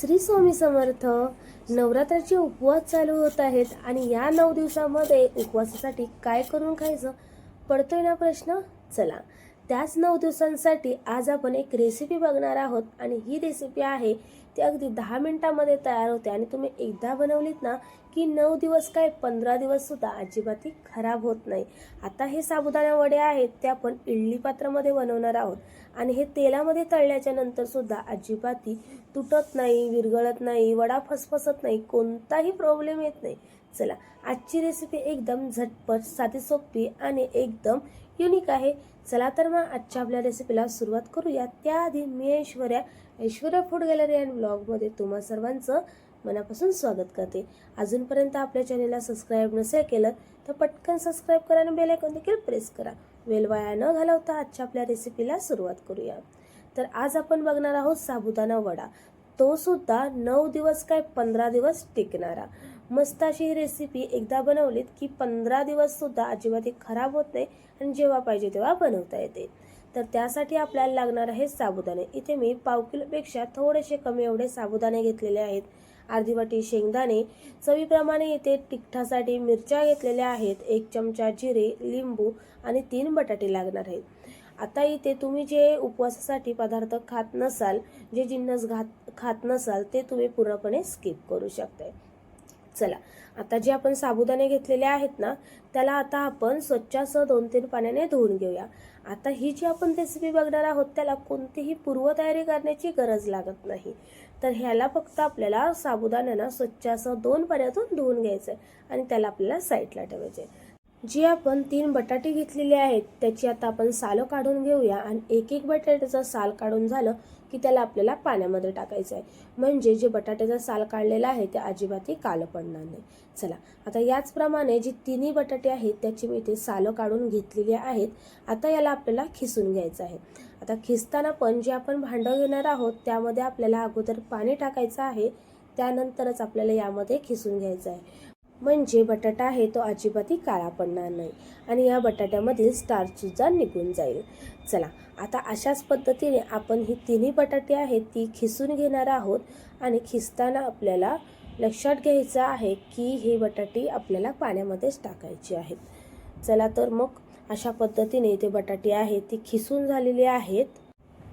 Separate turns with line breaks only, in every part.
श्री स्वामी समर्थ नवरात्राचे उपवास चालू होत आहेत आणि या नऊ दिवसामध्ये उपवासासाठी काय करून खायचं? पडतोय ना प्रश्न? चला. त्याच नऊ दिवसांसाठी आज आपण एक रेसिपी बघणार आहोत आणि ही रेसिपी आहे ती अगदी दहा मिनिटामध्ये तयार होते आणि तुम्ही एकदा बनवलीत ना की नऊ दिवस काय पंधरा दिवस सुद्धा अजिबातही खराब होत नाही. आता हे साबुदाणा वडे आहेत ते आपण इडली पात्रामध्ये बनवणार आहोत. आणि हे तेलामध्ये तळल्याच्या नंतर सुद्धा अजिबातही तुटत नाही विरघळत नाही वडा फसफसत नाही कोणताही प्रॉब्लेम येत नाही. चला आजची रेसिपी एकदम झटपट साधी सोपी आणि एकदम युनिक आहे. चला तर मग आजच्या आपल्या रेसिपीला सुरुवात करूया. त्याआधी मी Aishwarya Aishwarya food gallery and ब्लॉगमध्ये तुम्हा सर्वांचं मनापासून स्वागत करते. अजूनपर्यंत आपल्या चॅनेलला सबस्क्राईब नसेल केलं तर पटकन सबस्क्राईब करा आणि बेल आयकॉन देखील प्रेस करा. वेल वाया न घालवता आजच्या आपल्या रेसिपीला सुरुवात करूया. तर आज आपण बघणार आहोत साबुदाणा वडा. तो सुद्धा नऊ दिवस काय पंधरा दिवस टिकणारा. मस्त अशी ही रेसिपी एकदा बनवलीत की पंधरा दिवस सुद्धा अजिबात खराब होत नाही आणि जेव्हा पाहिजे तेव्हा बनवता येते. तर त्यासाठी आपल्याला लागणार आहे साबुदाणे. इथे मी पाव किलोपेक्षा थोडेसे कमी एवढे साबुदाणे घेतलेले आहेत. अर्धी वाटी शेंगदाणे चवीप्रमाणे इथे तिखटासाठी मिरच्या घेतलेल्या आहेत. एक चमचा जिरे लिंबू आणि तीन बटाटे लागणार आहेत. आता इथे तुम्ही जे उपवासासाठी पदार्थ खात नसाल जे जिन्नस घात खात नसाल ते तुम्ही पूर्णपणे स्किप करू शकताय. चला आता जे आपण साबुदाणे घेतलेले आहेत ना त्याला आता आपण स्वच्छासह दोन तीन पाण्याने धुवून घेऊया. आता ही जी आपण रेसिपी बघणार आहोत त्याला कोणतीही पूर्वतयारी करण्याची गरज लागत नाही. तर ह्याला फक्त आपल्याला साबुदाण्यांना स्वच्छ असं दोन पाण्यातून धुवून घ्यायचं आहे आणि त्याला आपल्याला साईडला ठेवायचे जी आपण तीन बटाटे घेतलेले आहेत त्याची आता आपण सालं काढून घेऊया आणि एक एक बटाट्याचं साल काढून झालं की त्याला आपल्याला पाण्यामध्ये टाकायचं आहे. म्हणजे जे बटाट्याचा साल काढलेला आहे ते अजिबातही कालं पडणार नाही. चला आता याचप्रमाणे जी तिन्ही बटाटे आहेत त्याची मी इथे सालं काढून घेतलेली आहेत. आता याला आपल्याला खिसून घ्यायचं आहे. आता खिसताना पण जे आपण भांडं घेणार आहोत त्यामध्ये आपल्याला अगोदर पाणी टाकायचं आहे. त्यानंतरच आपल्याला यामध्ये खिसून घ्यायचं आहे. म्हणजे बटाटा आहे तो अजिबातही काळा पडणार नाही आणि या बटाट्यामधील स्टार्चसुद्धा निघून जाईल. चला आता अशाच पद्धतीने आपण ही तिन्ही बटाटे आहेत ती खिसून घेणार आहोत आणि खिसताना आपल्याला लक्षात घ्यायचं आहे की हे बटाटे आपल्याला पाण्यामध्येच टाकायचे आहेत. चला तर मग अशा पद्धतीने इथे बटाटे आहेत ती खिसून झालेली आहेत.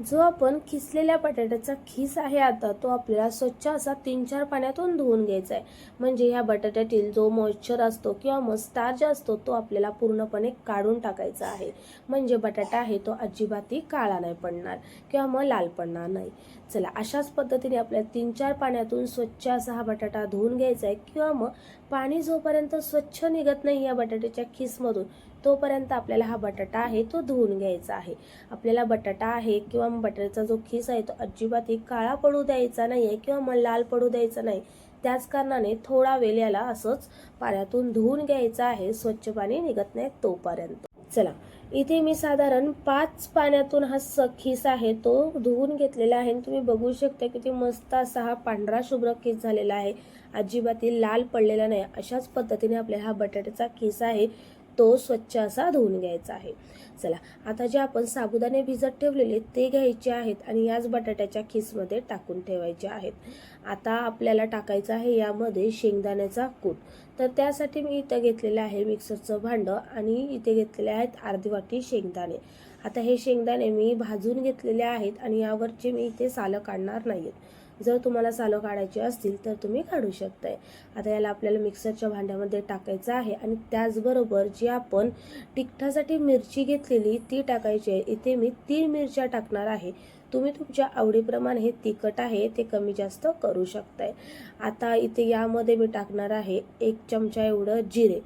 जो आपण खिसलेल्या बटाट्याचा खिस आहे आता तो आपल्याला स्वच्छ असा तीन चार पाण्यातून धुवून घ्यायचा आहे म्हणजे ह्या बटाट्यातील जो मॉइश्चर असतो किंवा मग स्टार्च असतो तो आपल्याला पूर्णपणे काढून टाकायचा आहे. म्हणजे बटाटा आहे तो अजिबातही काळा नाही पडणार किंवा मग लाल पडणार नाही. चला अशाच पद्धतीने आपल्याला तीन चार पाण्यातून स्वच्छ असा हा बटाटा धुवून घ्यायचा आहे किंवा मग पाणी जोपर्यंत स्वच्छ निघत नाही या बटाट्याच्या खिसमधून तोपर्यंत आपल्याला हा बटाटा आहे तो धुवून घ्यायचा आहे. आपल्याला बटाटा आहे किंवा बटाट्याचा जो खिस आहे तो अजिबातही काळा पडू द्यायचा नाही आहे किंवा मग लाल पडू द्यायचा नाही. त्याच कारणाने थोडा वेळ याला असंच पाण्यातून धुवून घ्यायचं आहे. स्वच्छ पाणी निघत नाही तोपर्यंत. चला इथे मी साधारण पाच पाण्यातून हा स खिस आहे तो धुवून घेतलेला आहे. आणि तुम्ही बघू शकता किती मस्त असा हा पांढरा शुभ्र खिस झालेला आहे. अजिबातही लाल पडलेला नाही. अशाच पद्धतीने आपल्याला हा बटाट्याचा खिस आहे. तो स्वच्छ असा धुवून घ्यायचा आहे. चला आता जे आपण साबुदाणे भिजत ठेवलेले ते घ्यायचे आहेत आणि याच बटाट्याच्या खिसमध्ये टाकून ठेवायचे आहेत. आता आपल्याला टाकायचं आहे यामध्ये शेंगदाण्याचा कूट. तर त्यासाठी मी इथं घेतलेलं आहे मिक्सरचं भांडं आणि इथे घेतलेले आहेत अर्धी वाटी शेंगदाणे. आता हे शेंगदाणे मी भाजून घेतलेले आहेत आणि यावरचे मी इथे सालं काढणार नाही आहेत जर तुम्हाला सालं काढायची असतील तर तुम्ही काढू शकताय. आता याला आपल्याला मिक्सरच्या भांड्यामध्ये टाकायचं आहे आणि त्याचबरोबर जी आपण तिखटासाठी मिरची घेतलेली ती टाकायची आहे. इथे मी तीन मिरच्या टाकणार आहे. तुम्ही तुमच्या आवडीप्रमाणे हे तिखट आहे ते कमी जास्त करू शकताय. आता इथे यामध्ये मी टाकणार आहे एक चमचा एवढं जिरे.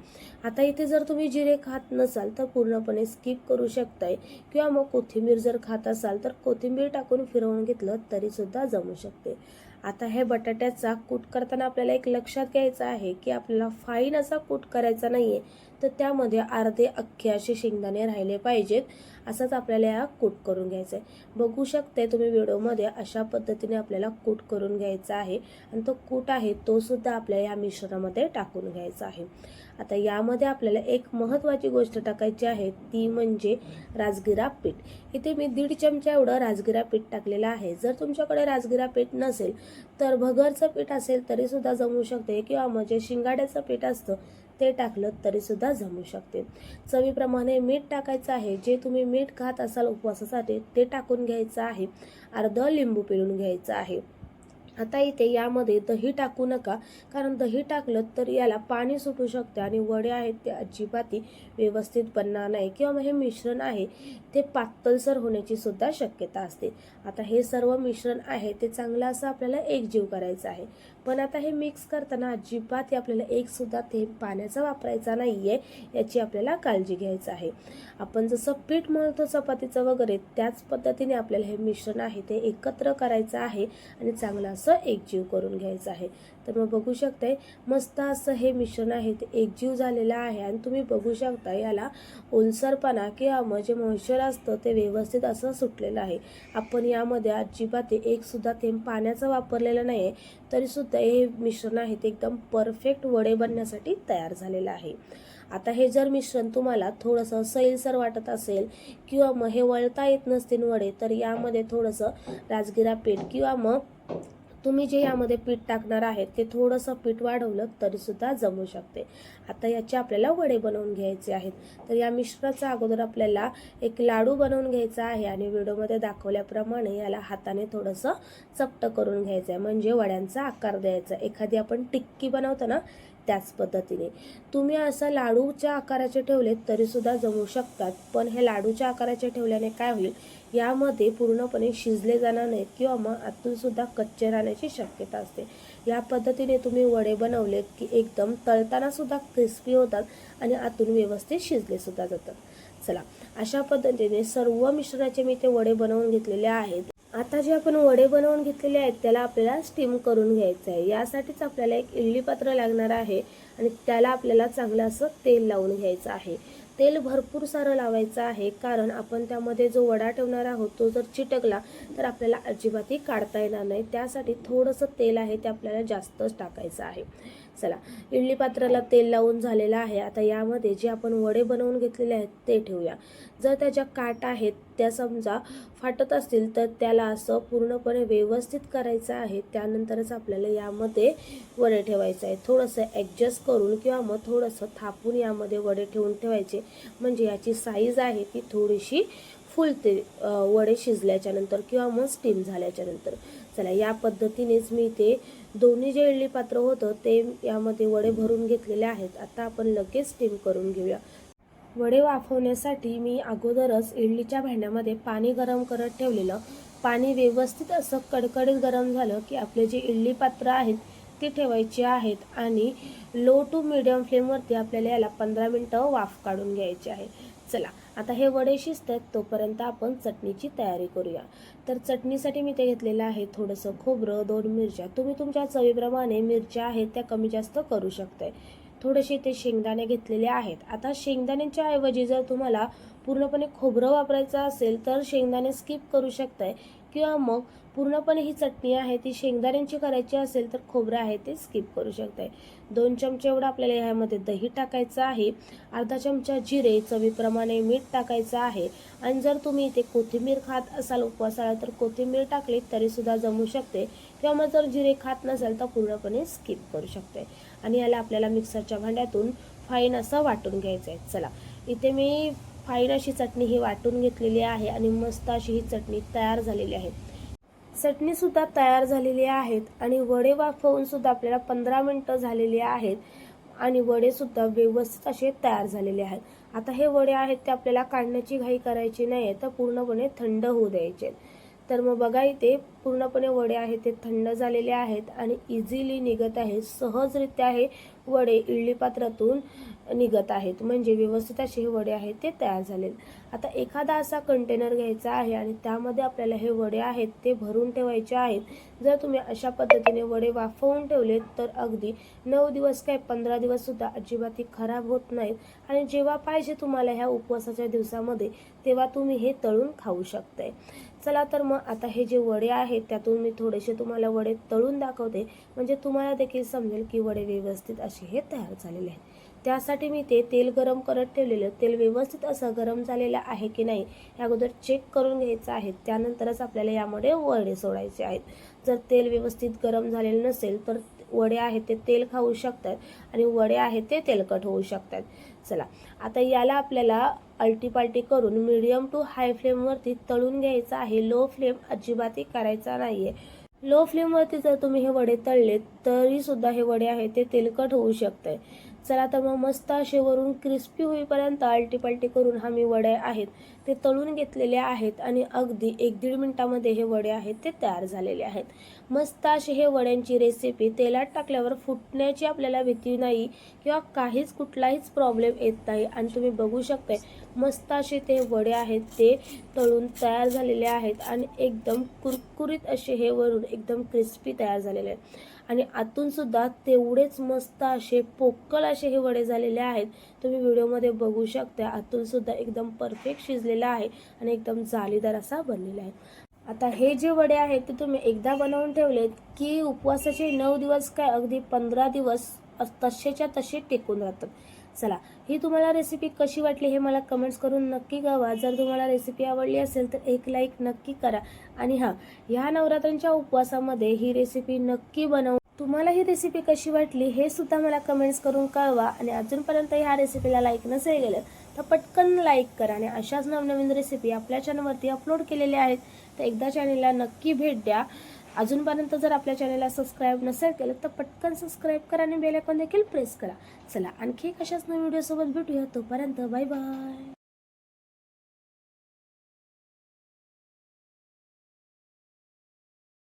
आता इथे जर तुम्ही जिरे खात नसाल तर पूर्णपणे स्किप करू शकताय. किंवा मग कोथिंबीर जर खात असाल तर कोथिंबीर टाकून फिरवून घेतलं तरीसुद्धा जमू शकते. आता हे बटाट्याचा कूट करताना आपल्याला एक लक्षात घ्यायचं आहे की आपल्याला फाईन असा कूट करायचा नाही आहे तर त्यामध्ये अर्धे अख्खे असे शेंगदाणे राहिले पाहिजेत असंच आपल्याला या कूट करून घ्यायचं आहे. बघू शकते तुम्ही व्हिडिओमध्ये अशा पद्धतीने आपल्याला कूट करून घ्यायचा आहे आणि तो कूट आहे तो सुद्धा आपल्या या मिश्रणामध्ये टाकून घ्यायचा आहे. आता यामध्ये आपल्याला एक महत्त्वाची गोष्ट टाकायची आहे ती म्हणजे राजगिरा पीठ. इथे मी दीड चमचा एवढं राजगिरा पीठ टाकलेलं आहे. जर तुमच्याकडे राजगिरा पीठ नसेल तर भगरचं पीठ असेल तरीसुद्धा जमू शकते किंवा म्हणजे शिंगाड्याचं पीठ असतं ते टाकलं तरी सुद्धा जमू शकते. चवीप्रमाणे मीठ टाकायचं आहे. जे तुम्ही मीठ खात असाल उपवासासाठी ते टाकून घ्यायचं आहे. अर्ध लिंबू पिळून घ्यायचं आहे. आता इथे यामध्ये दही टाकू नका कारण दही टाकलं तर याला पाणी सुटू शकते आणि वडे आहेत ते अजिबाती व्यवस्थित बनणार नाही किंवा मग हे मिश्रण आहे ते पातळसर होण्याची सुद्धा शक्यता असते. आता हे सर्व मिश्रण आहे ते चांगलं असं आपल्याला एकजीव करायचं आहे. पण आता हे मिक्स करताना अजिबात आपल्याला एक सुद्धा पाण्याचा वापरायचा नाही आहे याची आपल्याला काळजी घ्यायचं आहे. आपण जसं पीठ मळतो चपातीचं वगैरे त्याच पद्धतीने आपल्याला हे मिश्रण आहे ते एकत्र करायचं आहे आणि चांगलं असं एकजीव करून घ्यायचं आहे. तर मग बघू शकताय मस्त असं हे मिश्रण आहे ते एकजीव झालेलं आहे. आणि तुम्ही बघू शकता याला ओलसरपणा किंवा मग जे मॉइश्चर असतं ते व्यवस्थित असं सुटलेलं आहे. आपण यामध्ये अजिबात एक सुद्धा थेंब पाण्याचा वापरलेला नाही आहे तरीसुद्धा हे मिश्रण आहे ते एकदम परफेक्ट वडे बनण्यासाठी तयार झालेलं आहे. आता हे जर मिश्रण तुम्हाला थोडंसं सैलसर वाटत असेल किंवा मग हे वळता येत नसतील वडे तर यामध्ये थोडंसं राजगिरा पीठ किंवा मग तुम्ही जे यामध्ये पीठ टाकणार आहेत ते थोडंसं पीठ वाढवलं तरीसुद्धा जमू शकते. आता याचे आपल्याला वडे बनवून घ्यायचे आहेत. तर या मिश्रणाचा अगोदर आपल्याला एक लाडू बनवून घ्यायचा आहे आणि व्हिडिओमध्ये दाखवल्याप्रमाणे याला हाताने थोडंसं चपटं करून घ्यायचं आहे म्हणजे वड्यांचा आकार द्यायचा. एखादी आपण टिक्की बनवतो ना त्याच पद्धतीने. तुम्ही असं लाडूच्या आकाराचे ठेवले तरीसुद्धा जमू शकतात. पण हे लाडूच्या आकाराचे ठेवल्याने काय होईल? यामध्ये पूर्णपणे शिजले जाणार नाहीत किंवा मग आतूनसुद्धा कच्चे राहण्याची शक्यता असते. या पद्धतीने तुम्ही वडे बनवलेत की एकदम तळतानासुद्धा क्रिस्पी होतात आणि आतून व्यवस्थित शिजले सुद्धा जातात. चला अशा पद्धतीने सर्व मिश्रणाचे मी ते वडे बनवून घेतलेले आहेत. आता जे आपण वडे बनवून घेतलेले आहेत त्याला आपल्याला स्टीम करून घ्यायचं आहे. यासाठीच आपल्याला एक इडली पात्र लागणार आहे आणि त्याला आपल्याला चांगलं असं तेल लावून घ्यायचं आहे. तेल भरपूर सारं लावायचं आहे कारण आपण त्यामध्ये जो वडा ठेवणार आहोत तो जर चिटकला तर आपल्याला अजिबातही काढता येणार नाही. त्यासाठी थोडंसं तेल आहे ते आपल्याला जास्तच टाकायचं आहे. चला. इडली पात्राला तेल लावून झालेलं आहे. आता यामध्ये जे आपण वडे बनवून घेतलेले आहेत ते ठेवूया. जर त्याच्या काट आहेत त्या समजा फाटत असतील तर त्याला असं पूर्णपणे व्यवस्थित करायचं आहे. त्यानंतरच आपल्याला यामध्ये वडे ठेवायचं आहे थोडंसं ॲडजस्ट करून किंवा मग थोडंसं थापून यामध्ये वडे ठेवून ठेवायचे. म्हणजे याची साईज आहे ती थोडीशी फुलते वडे शिजल्याच्यानंतर किंवा मग स्टीम झाल्याच्यानंतर. चला या पद्धतीनेच मी ते दोन्ही जे इडली पात्र होतं ते यामध्ये वडे भरून घेतलेले आहेत. आता आपण लगेच स्टीम करून घेऊया. वडे वाफवण्यासाठी मी अगोदरच इडलीच्या भांड्यामध्ये पाणी गरम करत ठेवलेलं. पाणी व्यवस्थित असं कडकडीत गरम झालं की आपले जे इडली पात्र आहेत ती ठेवायची आहेत आणि लो टू मिडियम फ्लेमवरती आपल्याला याला पंधरा मिनटं वाफ काढून घ्यायची आहे. चला आता हे वडे शिजतात तोपर्यंत आपण चटणीची तयारी करूया. तर चटणीसाठी मी ते घेतलेलं आहे थोडंसं खोबरं दोन मिरच्या. तुम्ही तुमच्या चवीप्रमाणे मिरच्या आहेत त्या कमी जास्त करू शकताय. थोडेसे ते शेंगदाणे घेतलेले आहेत. आता शेंगदाण्याच्या ऐवजी जर तुम्हाला पूर्णपणे खोबरं वापरायचं असेल तर शेंगदाणे स्किप करू शकताय. किंवा मग पूर्णपणे ही चटणी आहे ती शेंगदाण्यांची करायची असेल तर खोबरं आहे ते स्किप करू शकताय. दोन चमचे एवढं आपल्याला ह्यामध्ये दही टाकायचं आहे. अर्धा चमचा जिरे चवीप्रमाणे मीठ टाकायचं आहे. आणि जर तुम्ही इथे कोथिंबीर खात असाल उपवासाला तर कोथिंबीर टाकली तरीसुद्धा जमू शकते. किंवा मग जर जिरे खात नसाल तर पूर्णपणे स्किप करू शकते आणि याला आपल्याला मिक्सरच्या भांड्यातून फाईन असं वाटून घ्यायचं आहे चला इथे मी फाईन अशी चटणी ही वाटून घेतलेली आहे आणि मस्त अशी ही चटणी तयार झालेली आहे. चटणीसुद्धा तयार झालेली आहेत आणि वडे वाफवूनसुद्धा आपल्याला पंधरा मिनटं झालेली आहेत आणि वडेसुद्धा व्यवस्थित असे तयार झालेले आहेत. आता हे वडे आहेत ते आपल्याला काढण्याची घाई करायची नाही आहे तर पूर्णपणे थंड होऊ द्यायचे आहेत. तर मग बघा इथे पूर्णपणे वडे आहेत ते थंड झालेले आहेत आणि इझिली निघत आहेत. सहजरित्या हे वडे इडली पात्रातून निघत आहेत. म्हणजे व्यवस्थित असे हे वडे आहेत ते तयार झाले आता एखादा असा कंटेनर घ्यायचा आहे आणि त्यामध्ये आपल्याला हे वडे आहेत ते भरून ठेवायचे आहेत. जर तुम्ही अशा पद्धतीने वडे वाफवून ठेवले तर अगदी नऊ दिवस काय पंधरा दिवससुद्धा अजिबात ही खराब होत नाहीत. आणि जेव्हा पाहिजे तुम्हाला ह्या उपवासाच्या दिवसामध्ये तेव्हा तुम्ही हे तळून खाऊ शकताय. चला तर मग आता हे जे वडे आहेत त्यातून मी थोडेसे तुम्हाला वडे तळून दाखवते. म्हणजे तुम्हाला देखील समजेल की वडे व्यवस्थित असे हे तयार झालेले आहेत. त्यासाठी मी ते तेल गरम करत ठेवलेलं तेल व्यवस्थित असं गरम झालेलं आहे की नाही हे अगोदर चेक करून घ्यायचं आहे. त्यानंतरच आपल्याला यामध्ये वडे सोडायचे आहेत. जर तेल व्यवस्थित गरम झालेलं नसेल तर वडे आहेत ते तेल खाऊ शकतात आणि वडे आहेत ते तेलकट होऊ शकतात. चला आता याला आपल्याला अल्टीपाल्टी करून मिडियम टू हाय फ्लेमवरती तळून घ्यायचा आहे. लो फ्लेम अजिबातही करायचा नाही आहे लो फ्लेमवरती जर तुम्ही हे वडे तळले तरी सुद्धा हे वडे आहेत ते तेलकट होऊ शकते चला तर मग मस्त असे वरून क्रिस्पी होईपर्यंत आलटीपलटी करून हा मी वडे आहेत ते तळून घेतलेले आहेत आणि अगदी एक दीड मिनटामध्ये हे वडे आहेत ते तयार झालेले आहेत. मस्त असे हे वड्यांची रेसिपी तेलात टाकल्यावर फुटण्याची आपल्याला भीती नाही किंवा काहीच कुठलाहीच प्रॉब्लेम येत नाही. आणि तुम्ही बघू शकताय मस्त असे ते वडे आहेत ते तळून तयार झालेले आहेत आणि एकदम कुरकुरीत असे हे वरून एकदम क्रिस्पी तयार झालेले आहेत. आणि आतून सुद्धा तेवढेच मस्त असे पोकळ असे हे वडे झालेले आहेत. तुम्ही व्हिडिओमध्ये बघू शकता आतून सुद्धा एकदम परफेक्ट शिजलेला आहे आणि एकदम जालीदार असा बनलेला आहे. आता हे जे वडे आहेत ते तुम्ही एकदा बनवून ठेवलेत की उपवासाचे नऊ दिवस काय अगदी पंधरा दिवस तसेच्या तसे टिकून राहतात. चला. ही तुम्हाला रेसिपी कशी वाटली हे मला कमेंट्स करून नक्की कळवा. जर तुम्हाला रेसिपी आवडली असेल तर एक लाईक नक्की करा. आणि हां ह्या नवरात्रांच्या उपवासामध्ये ही रेसिपी नक्की बनवून तुम्हाला ही रेसिपी कशी वाटली हे सुद्धा मला कमेंट्स करून कळवा. आणि अजूनपर्यंत ह्या रेसिपीला लाईक नसेल गेलं तर पटकन लाईक करा. आणि अशाच नवनवीन रेसिपी आपल्या चॅनलवरती अपलोड केलेल्या आहेत तर एकदा चॅनलला नक्की भेट द्या. अजूनपर्यंत जर आपल्या चॅनलला सबस्क्राईब नसेल केलं तर पटकन सबस्क्राईब करा आणि बेल आयकॉन देखील प्रेस करा. चला आणखी कशाच नवीन व्हिडिओसोबत भेटूया. तोपर्यंत बाय बाय